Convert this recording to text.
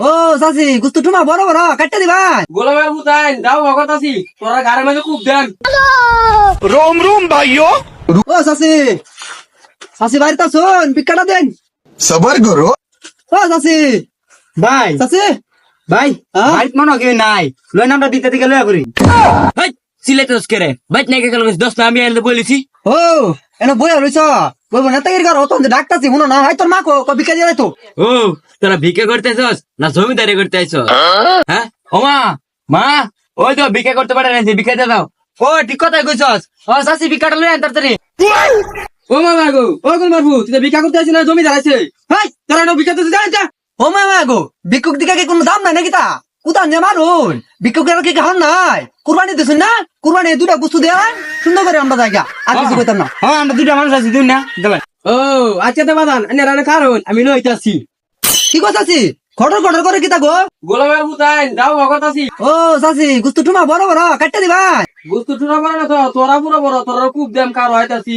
ও চাচি গুস্তু টুমা বড় বড় কাটতে দিবা? গোলামের মুতাই দাও ভগত আছি। তোরা গাড়ির মাঝে খুব দেন। রোম রোম ভাইও ও চাচি চাচি বাড়িতে শোন পিকাটা দেন। সবার করো ও চাচি ভাই। চাচি ভাই হ্যাঁ? বাড়িতে মনে কেউ নাই। লয় নামটা দিতে দিকে লয়া করি। সিলেটে দোষ কেরে? বাইট নাই গেল দোষ না আমি এনে বলেছি। ও এনে বইয়া রইছ? বলব নেতাগিরি কর ও তো ডাক্তারছি শুনো না হয় তোর মা কো বিকা যাই তো। ও তোরা ভিক্ষা করতে আইছস না জমিদারি করতে আইছস? হ্যাঁ? ও মা মা ওই তো ভিক্ষা করতে পারে না ভিক্ষা দিয়ে দাও। ও ঠিক কথাই কইছস। ও সাসি ভিক্ষাটা লই আন তাড়াতাড়ি। ও মা গো ও গোল মারবু তুই তো ভিক্ষা করতে আইছিস না জমিদার আছে হাই তোরা না ভিক্ষা দিতে জানেন ও মা মা গো ভিক্ষুক দিকে কি কোনো দাম নাই নাকি তা? কুতা নে মারুন ভিক্ষুকের কি কারণ নাই? কুরবানি দিছুন না? কুরবানি দুটা গুস্তু দেয়া সুন্দর করে আমরা জায়গা। আর কিছু কইতাম না। হ্যাঁ আমরা দুটা মানুষ আছি দুই না দেবে ও আচ্ছা তো বাদান এনে রানে কারণ আমি লইতাছি কি কথাছি খটর খটর করে কিতা গো? গোলামের বুতাই যাও ভগত আছি। ও চাচি গুস্তু টুমা বড় বড় কাটতে দিবা। গুস্তু টুনা বড় না তো তোরা পুরো বড় তোরা খুব দেম কার হইতাছি